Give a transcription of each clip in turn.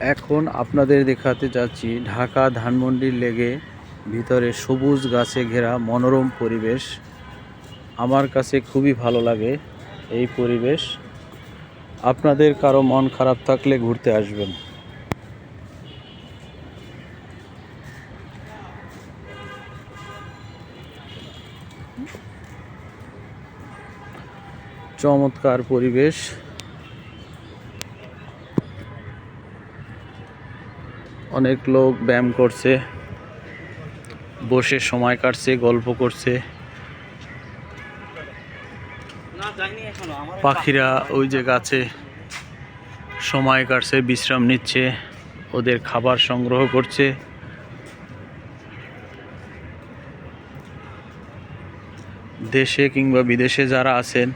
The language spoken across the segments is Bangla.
এখন আপনাদের দেখাতে যাচ্ছি ঢাকা ধানমন্ডির লেগে ভিতরে সবুজ গাছে ঘেরা মনোরম পরিবেশ। আমার কাছে খুবই ভালো লাগে এই পরিবেশ। আপনাদের কারও মন খারাপ থাকলে ঘুরতে আসবেন। চমৎকার পরিবেশ। অনেক লোক ব্যায়াম করছে, বসে সময় কাটছে, গল্প করছে। পাখিরা ওই যে গাছে সময় কাটছে, বিশ্রাম নিচ্ছে, ওদের খাবার সংগ্রহ করছে। দেশে কিংবা বিদেশে যারা আছেন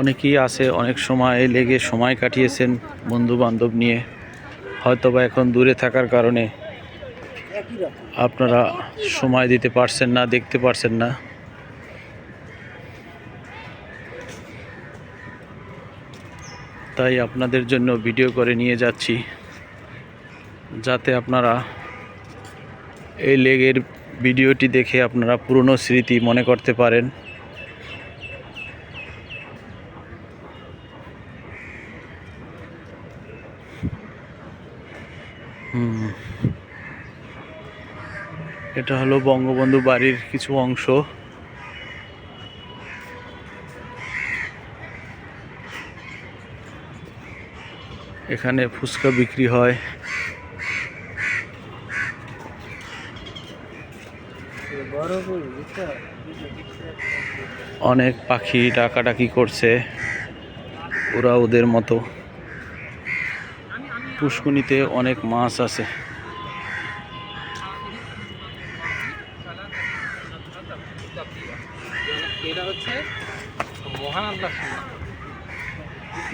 অনেকেই আছে, অনেক সময় লেগে সময় কাটিয়েছেন বন্ধু বান্ধব নিয়ে, হয়তোবা এখন দূরে থাকার কারণে আপনারা সময় দিতে পারছেন না, দেখতে পারছেন না। তাই আপনাদের জন্য ভিডিও করে নিয়ে যাচ্ছি, যাতে আপনারা এই লেগের ভিডিওটি দেখে আপনারা পুরনো স্মৃতি মনে করতে পারেন। এটা হলো বঙ্গবন্ধু বাড়ির কিছু অংশ। এখানে ফুচকা বিক্রি হয়। অনেক পাখি ডাকাডাকি করছে। ওরা ওদের মতো। পুষ্কুনিতে অনেক মাছ আছে।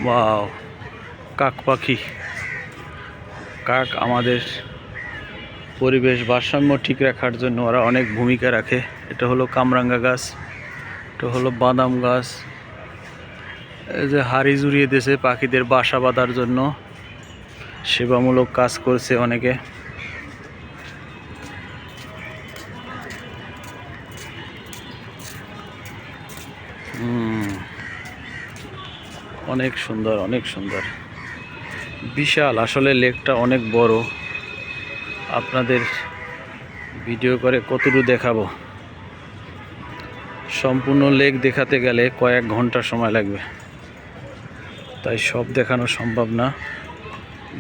ওয়াও কাক পাখি। কাক আমাদের পরিবেশ ভারসাম্য ঠিক রাখার জন্য ওরা অনেক ভূমিকা রাখে। এটা হলো কামরাঙ্গা গাছ এটা হলো বাদাম গাছ। এই যে হাড়ি জুড়িয়ে দিয়েছে পাখিদের বাসা বাঁধার জন্য। সেবামূলক কাজ করছে অনেকে। অনেক সুন্দর অনেক সুন্দর। বিশাল, আসলে লেকটা অনেক বড়। আপনাদের ভিডিও করে কতটুকু দেখাবো? সম্পূর্ণ লেক দেখাতে গেলে কয়েক ঘণ্টা সময় লাগবে। তাই সব দেখানো সম্ভব না।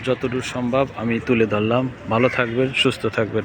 যতটুকু সম্ভব আমি তুলে ধরলাম। ভালো থাকবেন সুস্থ থাকবেন।